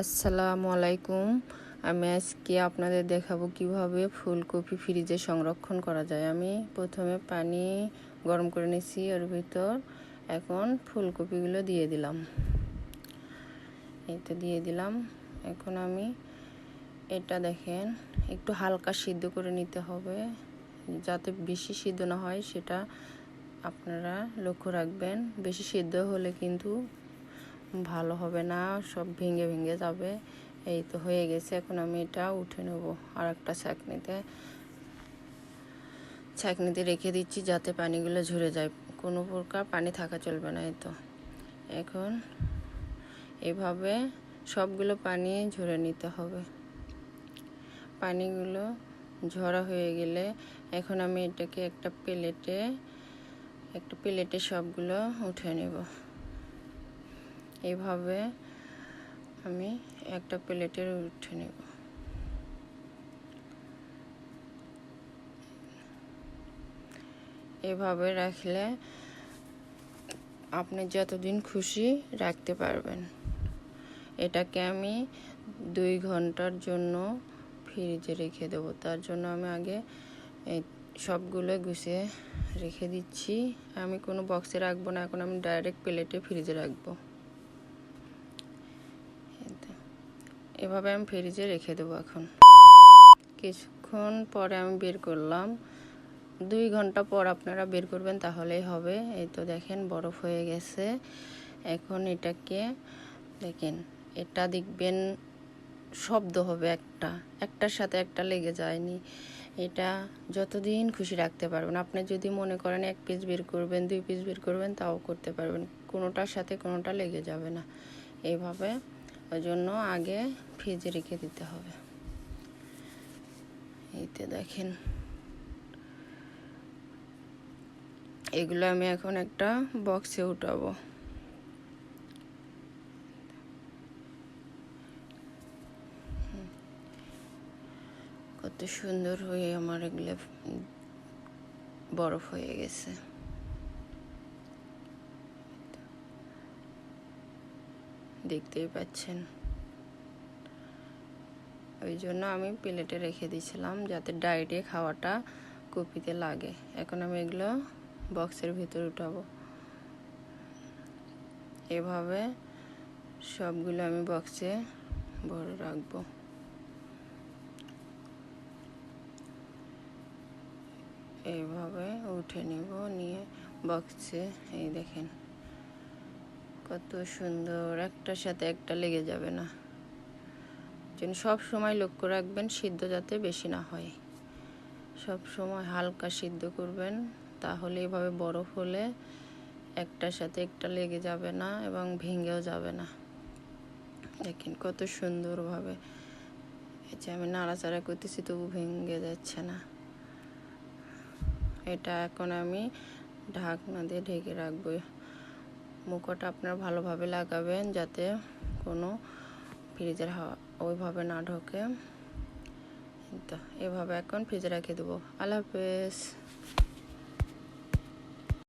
আসসালামু আলাইকুম। আমি আজকে আপনাদের দেখাবো কীভাবে ফুলকপি ফ্রিজে সংরক্ষণ করা যায়। আমি প্রথমে পানি গরম করে নিয়েছি ওর ভিতর এখন ফুলকপিগুলো দিয়ে দিলাম। এই তো দিয়ে দিলাম। এখন আমি এটা দেখেন, একটু হালকা সিদ্ধ করে নিতে হবে। যাতে বেশি সিদ্ধ না হয়, সেটা আপনারা লক্ষ্য রাখবেন। বেশি সিদ্ধ হলে কিন্তু ভালো হবে না, সব ভেঙে ভেঙে যাবে। এই তো হয়ে গেছে, এখন আমি এটা উঠে নেব আর একটা ছাঁকনিতে। ছাঁকনিতে রেখে দিচ্ছি যাতে পানিগুলো ঝরে যায়। কোনো প্রকার পানি থাকা চলবে না এই তো। এখন এভাবে সবগুলো পানি ঝরে নিতে হবে। পানিগুলো ঝরা হয়ে গেলে এখন আমি এটাকে একটা প্লেটে একটা প্লেটে সবগুলো উঠে নেব। এইভাবে আমি একটা প্লেটের উঠে নেব। এভাবে রাখলে আপনি যতদিন খুশি রাখতে পারবেন। এটাকে আমি দুই ঘণ্টার জন্য ফ্রিজে রেখে দেবো। তার জন্য আমি আগে সবগুলো গুছিয়ে রেখে দিচ্ছি। আমি কোনো বক্সে রাখব না, এখন আমি ডাইরেক্ট প্লেটে ফ্রিজে রাখব। এভাবে আমি ফ্রিজে রেখে দেবো এখন। কিছুক্ষণ পরে আমি বের করলাম। দুই ঘণ্টা পর আপনারা বের করবেন তাহলেই হবে। এই তো দেখেন বরফ হয়ে গেছে। এখন এটাকে দেখেন, এটা দেখবেন শব্দ হবে একটা। একটার সাথে একটা লেগে যায়নি। এটা যতদিন খুশি রাখতে পারবেন। আপনি যদি মনে করেন এক পিস বের করবেন, দুই পিস বের করবেন, তাও করতে পারবেন। কোনোটার সাথে কোনোটা লেগে যাবে না। এইভাবে ওই জন্য আগে ফ্রিজে রেখে দিতে হবে। এইতে দেখেন। এগুলো আমি এখন একটা বক্সে উঠাবো। কত সুন্দর হয়ে আমার এগুলো বরফ হয়ে গেছে। দেখতেই পাচ্ছেন। ওই জন্য আমি প্লেটে রেখে দিয়েছিলাম যাতে ডাইরে খাওয়াটা কপিতে লাগে। এখন আমি এগুলো বক্সের ভিতর উঠাবো। এভাবে সবগুলো আমি বক্সে ভরে রাখব। এইভাবে উঠে নিব, নিয়ে বক্সে, এই দেখেন। কত সুন্দর, একটার সাথে একটা লেগে যাবে না। যেন সব সময় লক্ষ্য রাখবেন, সিদ্ধ যাতে বেশি না হয়। সব সময় হালকা সিদ্ধ করবেন, তাহলে এভাবে বরফ হলে একটার সাথে একটা লেগে যাবে না এবং ভেঙেও যাবে না। দেখেন কত সুন্দরভাবে। এই যে আমি নাড়াচাড়া করতেছি, তবু ভেঙে যাচ্ছে না। এটা এখন আমি ঢাকনা দিয়ে ঢেকে রাখব। মুখটা আপনার ভালোভাবে লাগাবেন যাতে কোনো ফ্রিজের হাওয়া ওইভাবে না ঢোকে। তো, এভাবে এখন ফ্রিজে রেখে দেবো। আল্লাহ হাফেজ।